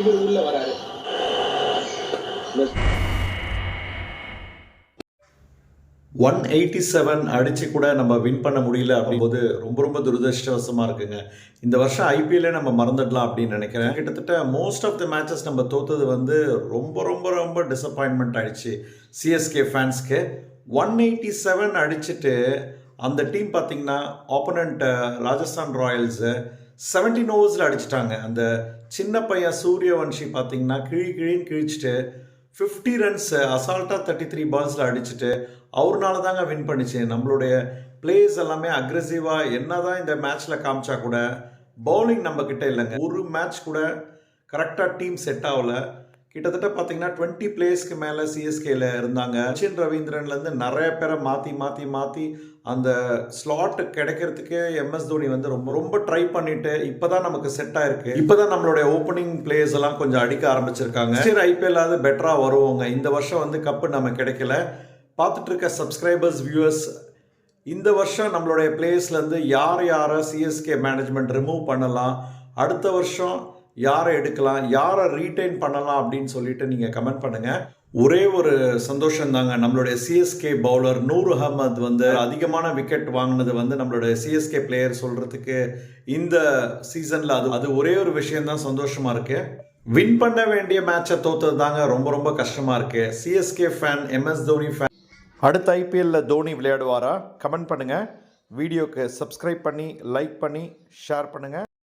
இவர் உள்ள வராரு. ஒன் எயிட்டி செவன் அடித்து கூட நம்ம வின் பண்ண முடியல அப்படிங்கும்போது ரொம்ப ரொம்ப துரதிருஷ்டவசமாக இருக்குங்க. இந்த வருஷம் ஐபிஎல்லே நம்ம மறந்துடலாம் அப்படின்னு நினைக்கிறேன். கிட்டத்தட்ட மோஸ்ட் ஆஃப் த மேட்சஸ் நம்ம தோத்தது வந்து ரொம்ப ரொம்ப ரொம்ப டிசப்பாயின்மெண்ட் ஆயிடுச்சு சிஎஸ்கே ஃபேன்ஸ்க்கு ஒன் எயிட்டி செவன் அடிச்சுட்டு அந்த டீம் பார்த்தீங்கன்னா ஆப்போனண்ட்டு ராஜஸ்தான் ராயல்ஸு செவன்டீன் ஓவர்ஸில் அடிச்சிட்டாங்க. அந்த சின்ன பையன் சூரியவன்ஷி பார்த்தீங்கன்னா கிழி கிழின்னு கிழிச்சிட்டு ஃபிஃப்டி ரன்ஸ் அசால்ட்டாக தேர்ட்டி த்ரீ பால்ஸில் அடிச்சுட்டு அவர்னால தாங்க வின் பண்ணிச்சு. நம்மளுடைய பிளேயர்ஸ் எல்லாமே அக்ரெசிவாக என்ன தான் இந்த மேட்ச்சில் காமிச்சா கூட பவுலிங் நம்மக்கிட்ட இல்லைங்க. ஒரு மேட்ச் கூட கரெக்டாக டீம் செட் ஆகலை. கிட்டத்தட்ட பார்த்தீங்கன்னா டுவெண்ட்டி பிளேயர்ஸ்க்கு மேலே சிஎஸ்கேல இருந்தாங்க. சச்சின் ரவீந்திரன்லேருந்து நிறைய பேரை மாற்றி மாற்றி மாற்றி அந்த ஸ்லாட் கிடைக்கிறதுக்கே எம்எஸ் தோனி வந்து ரொம்ப ரொம்ப ட்ரை பண்ணிட்டு இப்போதான் நமக்கு செட் ஆயிருக்கு. இப்போதான் நம்மளுடைய ஓப்பனிங் பிளேயர்ஸ் எல்லாம் கொஞ்சம் அடிக்க ஆரம்பிச்சிருக்காங்க. சரி ஐபிஎல் ஆவது பெட்டராக வருவோங்க. இந்த வருஷம் வந்து கப்பு நம்ம கிடைக்கல. பார்த்துட்டு இருக்க சப்ஸ்கிரைபர்ஸ் வியூவர்ஸ் இந்த வருஷம் நம்மளுடைய பிளேயர்ஸ்லேருந்து யார் யாரை சிஎஸ்கே மேனேஜ்மெண்ட் ரிமூவ் பண்ணலாம்? அடுத்த வருஷம் யாரை எடுக்கலாம் யாரை ரீட்டைன் பண்ணலாம் அப்படின்னு சொல்லிட்டு நீங்கள் கமெண்ட் பண்ணுங்கள் ஒரே ஒரு சந்தோஷம் தாங்க. நம்மளுடைய சிஎஸ்கே பவுலர் நூர் அகமது வந்து அதிகமான விக்கெட் வாங்கினது வந்து நம்மளுடைய சிஎஸ்கே பிளேயர் சொல்கிறதுக்கு இந்த சீசனில் அது அது ஒரே ஒரு விஷயந்தான் சந்தோஷமாக இருக்குது வின் பண்ண வேண்டிய மேட்சை தோத்தது தாங்க ரொம்ப ரொம்ப கஷ்டமாக இருக்குது CSK fan MS Dhoni fan அடுத்த ஐபிஎல்லில் தோனி விளையாடுவாரா? கமெண்ட் பண்ணுங்கள் வீடியோக்கு சப்ஸ்கிரைப் பண்ணி லைக் பண்ணி ஷேர் பண்ணுங்கள்